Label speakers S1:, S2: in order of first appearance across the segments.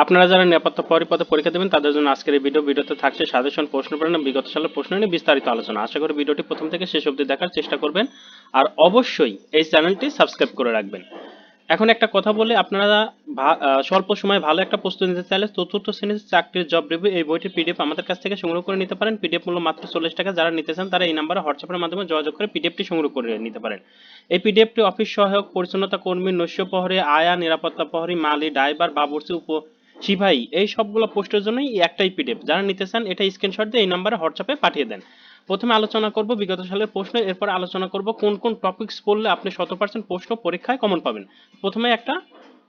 S1: আপনারা যারা নিরাপত্তা পরিপদে পরীক্ষা দেবেন, তাদের জন্য আজকের এই ভিডিও ভিডিওতে থাকছে সাজেশন প্রশ্ন পড়েন বিগত সালের প্রশ্ন নিয়ে বিস্তারিত আলোচনা। আশা করি ভিডিওটি প্রথম থেকে শেষ অবধি দেখার চেষ্টা করবেন। আর অবশ্যই এই চ্যানেলটি সাবস্ক্রাইব করে রাখবেন। এখন একটা কথা বলে, আপনারা স্বল্প সময়ে ভালো একটা প্রস্তুতি নিতে চাইলে চতুর্থ শ্রেণির চাকরির জব রিভিউ এই বইটির পিডিএফ আমাদের কাছ থেকে সংগ্রহ করে নিতে পারেন। পিডিএফ মূল্য মাত্র চল্লিশ টাকা। যারা নিতে চান, তারা এই নাম্বারে হোয়াটসঅ্যাপের মাধ্যমে যোগাযোগ করে পিডিএফটি সংগ্রহ করে নিতে পারেন। এই পিডিএফটি অফিস সহায়ক, পরিচ্ছন্নতা কর্মী নৈশ প্রহরী, আয়া, নিরাপত্তা প্রহরী, মালি, ড্রাইভার, বাবুর্চি, উপ সিপাহী এই সবগুলো পোস্টের জন্যই একটাই পিডিএফ যারা নিতে চান, এটা স্ক্রিনশট দিয়ে এই নাম্বারে হোয়াটসঅ্যাপে পাঠিয়ে দেন। প্রথমে আলোচনা করব বিগত সালের প্রশ্ন, এরপর আলোচনা করব কোন কোন টপিকস পড়লে আপনি শত পার্সেন্ট প্রশ্ন পরীক্ষায় কমন পাবেন। প্রথমে একটা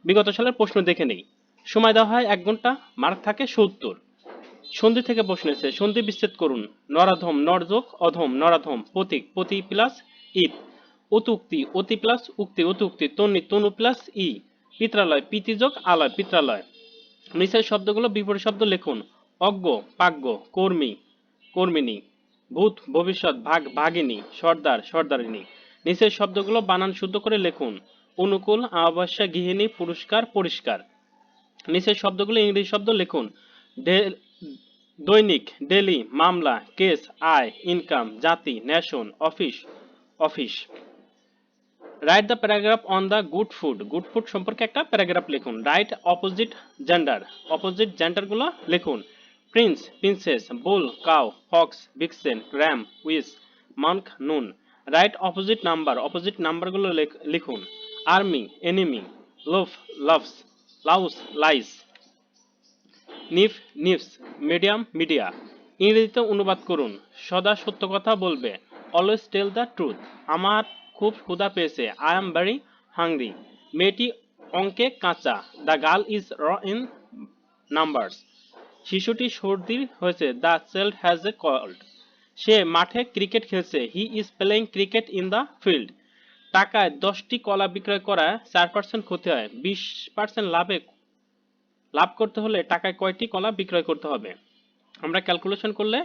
S1: বিগত সালের প্রশ্ন দেখে নেই। সময় দেওয়া হয় এক ঘণ্টা মার্ক থাকে সত্তর। সন্ধি থেকে প্রশ্ন এসেছে, সন্ধি বিচ্ছেদ করুন। নরাধম, নরযোগ, অধম, নরাধম, প্রতীক, প্রতি প্লাস ঈদ। অতুক্তি, অতি প্লাস উক্তি, অতুক্তি, তন্নি, তনু প্লাস ই। পিত্রালয় পিতিযোগ আলয়, পিত্রালয়। নিচের শব্দগুলো বিপরীত শব্দ লিখুন। অজ্ঞ, পাগ্য, কর্মী কর্মিনী ভূত, ভবিষ্যৎ, ভাগ, ভাগিনী, সর্দার সর্দারিনী নিচের শব্দগুলো বানান শুদ্ধ করে লিখুন। অনুকূল অমাবস্যা গৃহিণী, পুরস্কার, পরিষ্কার। নিচের শব্দগুলো ইংরেজি শব্দ লিখুন। দৈনিক, ডেলি, মামলা, কেস, আয়, ইনকাম, জাতি nation office office. Write the paragraph on the good food good food সম্পর্কে একটা প্যারাগ্রাফ লিখুন। রাইট অপোজিট জেন্ডার অপোজিট জেন্ডারগুলো লিখুন। Prince princess bull cow fox vixen ram ewes monk nun write opposite number opposite নাম্বারগুলো লিখুন। Army enemy loaf loaves louse lice knife knives medium media ইংরেজিতে অনুবাদ করুন। সদা সত্য কথা বলবে। অলওয়েজ টেল দ্য ট্রুথ আমার খুব ক্ষুধা পেয়েছে। আই এম ভেরি হাংরি মেয়েটি অঙ্কে কাঁচা। The girl is raw in numbers শিশুটি সর্দি হয়েছে। The child has a cold সে মাঠে ক্রিকেট খেলছে। He is playing cricket in the field টাকায় দশটি কলা বিক্রয় করায় চার পার্সেন্ট ক্ষতি হয়। বিশ পার্সেন্ট লাভে লাভ করতে হলে টাকায় কয়টি কলা বিক্রয় করতে হবে? আমরা ক্যালকুলেশন করলে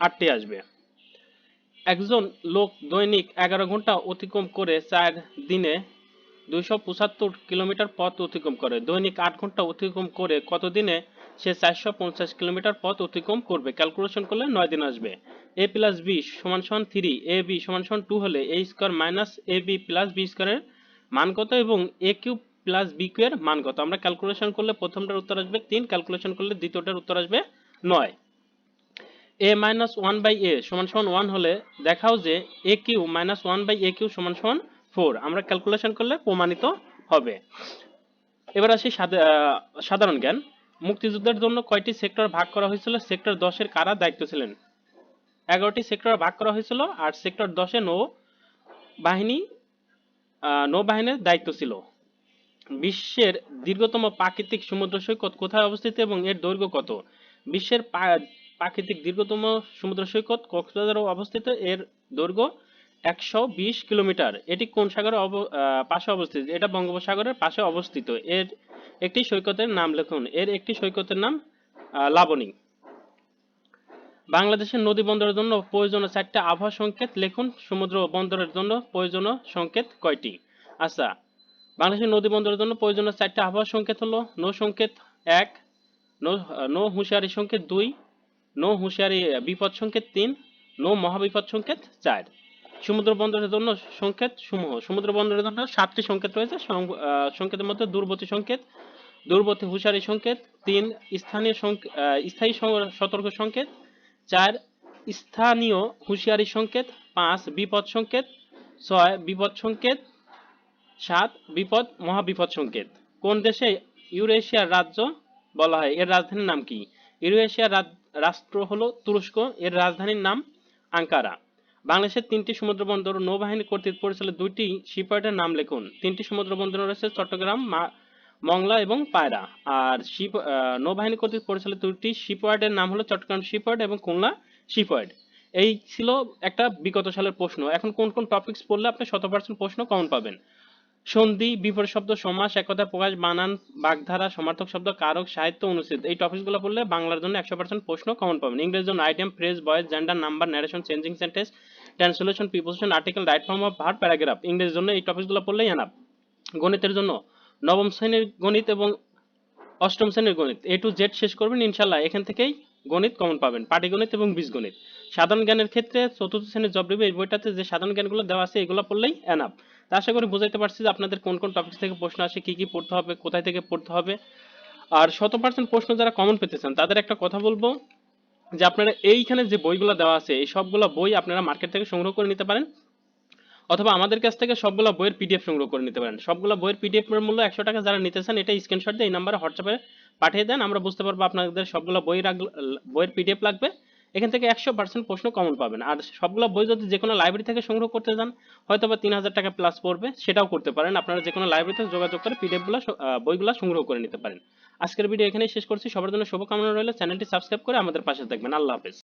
S1: আটটি আসবে। একজন লোক দৈনিক এগারো ঘণ্টা অতিক্রম করে চার দিনে দুইশো পঁচাত্তর কিলোমিটার পথ অতিক্রম করে। দৈনিক আট ঘণ্টা অতিক্রম করে কতদিনে? সে চারশো পঞ্চাশ কিলোমিটার পথ অতিক্রম করবে। ক্যালকুলেশন করলে নয় দিন আসবে। এ প্লাস বি সমান সমান থ্রি, এ বি সমান সমান টু হলে A square minus A B plus B স্কোয়ারের মান কত এবং A cube plus B cube এর মান কত? আমরা ক্যালকুলেশন করলে প্রথমটার উত্তর আসবে তিন, ক্যালকুলেশন করলে দ্বিতীয়টার উত্তর আসবে নয়। A minus one by A সমান সমান ওয়ান হলে দেখাও যে A cube minus one by A cube সমান সমান ফোর আমরা ক্যালকুলেশন করলে প্রমাণিত হবে। এবার আসি সাধারণ জ্ঞান। মুক্তিযুদ্ধের জন্য কয়টি সেক্টর ভাগ করা হয়েছিল? সেক্টর দশের কারা দায়িত্ব ছিলেন? এগারোটি সেক্টর ভাগ করা হয়েছিল আর সেক্টর দশে নৌ বাহিনী নৌবাহিনীর দায়িত্ব ছিল। বিশ্বের দীর্ঘতম প্রাকৃতিক সমুদ্র সৈকত কোথায় অবস্থিত এবং এর দৈর্ঘ্য কত? বিশ্বের প্রাকৃতিক দীর্ঘতম সমুদ্র সৈকত কক্সবাজারে অবস্থিত। এর দৈর্ঘ্য একশো বিশ কিলোমিটার। এটি কোন সাগরের পাশে অবস্থিত? এটা বঙ্গোপসাগরের পাশে অবস্থিত। এর একটি সৈকতের নাম লিখুন। এর একটি সৈকতের নাম লাবণী। বাংলাদেশের নদী বন্দরের জন্য প্রয়োজনীয় চারটি আবহাওয়া সংকেত লিখুন। সমুদ্র বন্দরের জন্য প্রয়োজনীয় সংকেত কয়টি? আচ্ছা বাংলাদেশের নদী বন্দরের জন্য প্রয়োজনীয় চারটি আবহাওয়া সংকেত হলো নৌ সংকেত এক নৌ হুঁশিয়ারি সংকেত দুই নৌ হুঁশিয়ারি বিপদ সংকেত তিন, নৌ মহাবিপদ সংকেত চার। সমুদ্র বন্দরের জন্য সংকেত সমূহ, সমুদ্র বন্দরের জন্য সাতটি সংকেত রয়েছে সংকেতের মধ্যে দূরবর্তী সংকেত দূরবর্তী হুঁশিয়ারি সংকেত তিন, স্থানীয় স্থায়ী সতর্ক সংকেত, চার, স্থানীয় হুঁশিয়ারি সংকেত, পাঁচ, বিপদ সংকেত, ছয়, বিপদ সংকেত, সাত, বিপদ, মহাবিপদ সংকেত। কোন দেশে ইউরেশিয়ার রাজ্য বলা হয়? এর রাজধানীর নাম কি? ইউরেশিয়ার রাজ- রাষ্ট্র হলো তুরস্ক, এর রাজধানীর নাম আঙ্কারা। বাংলাদেশের তিনটি সমুদ্র বন্দর নৌবাহিনী কর্তৃক পরিচালিত দুইটি শিপইয়ার্ডের নাম লিখুন। তিনটি সমুদ্র বন্দর রয়েছে চট্টগ্রাম মংলা এবং পায়রা। আর শিপ নৌবাহিনী কর্তৃক পরিচালিত দুইটি শিপইয়ার্ডের নাম হলো চট্টগ্রাম শিপইয়ার্ড এবং খুলনা শিপইয়ার্ড এই ছিল একটা বিগত সালের প্রশ্ন। এখন কোন কোন টপিকস পড়লে আপনি শত পার্সেন্ট প্রশ্ন কমন পাবেন। সন্ধি, বিপরীত শব্দ, সমাস একতা প্রকাশ, বানান, বাগধারা, সমার্থক শব্দ, কারক, সাহিত্য অনুচ্ছেদ। এই টপিকসগুলো পড়লে বাংলার জন্য একশো পার্সেন্ট প্রশ্ন কমন পাবেন। ইংরেজির জন্য item phrase voice gender number narration changing sentence translation preposition article right form of verb paragraph ইংরেজির জন্য এই টপিকসগুলো পড়লেই এনাফ। গণিতের জন্য নবম শ্রেণির গণিত এবং অষ্টম শ্রেণির গণিত। এ টু জেড শেষ করবেন ইনশাল্লাহ এখান থেকেই গণিত কমন পাবেন। পাটিগণিত এবং বীজগণিত। সাধারণ জ্ঞানের ক্ষেত্রে চতুর্থ শ্রেণির জব রিভিউ এই বইটাতে যে সাধারণ জ্ঞানগুলো দেওয়া আছে, এগুলো পড়লেই এনাফ। তা আশা করি বুঝাইতে পারছি যে আপনাদের কোন কোন টপিক থেকে প্রশ্ন আসে, কি কি পড়তে হবে, কোথায় থেকে পড়তে হবে। আর শত পার্সেন্ট প্রশ্ন যারা কমন পেতে চান তাদের একটা কথা বলব যে আপনারা এইখানে যে বইগুলো দেওয়া আছে, এই সবগুলো বই আপনারা মার্কেট থেকে সংগ্রহ করে নিতে পারেন অথবা আমাদের কাছ থেকে সবগুলো বইয়ের পিডিএফ সংগ্রহ করে নিতে পারেন। সবগুলো বইয়ের পিডিএফ এর মূল্য একশো টাকা যারা নিতে চান এটা স্ক্রিনশট দিয়ে এই নাম্বারে হোয়াটসঅ্যাপে পাঠিয়ে দেন, আমরা বুঝতে পারব আপনাদের সবগুলো বই বইয়ের পিডিএফ লাগবে। এখান থেকে একশো পার্সেন্ট প্রশ্ন কমন পাবেন। আর সবগুলো বই যদি যে কোনো লাইব্রেরি থেকে সংগ্রহ করতে যান হয়তো বা তিন হাজার টাকা প্লাস পড়বে, সেটাও করতে পারেন। আপনারা যে কোনো লাইব্রেরি লাইব্রেরিতে যোগাযোগ করে পিডিএফগুলো বইগুলো সংগ্রহ করে নিতে পারেন। আজকের ভিডিও এখানেই শেষ করছি। সবার জন্য শুভকামনা রইল। চ্যানেলটি সাবস্ক্রাইব করে আমাদের পাশে থাকবেন। আল্লাহ হাফেজ।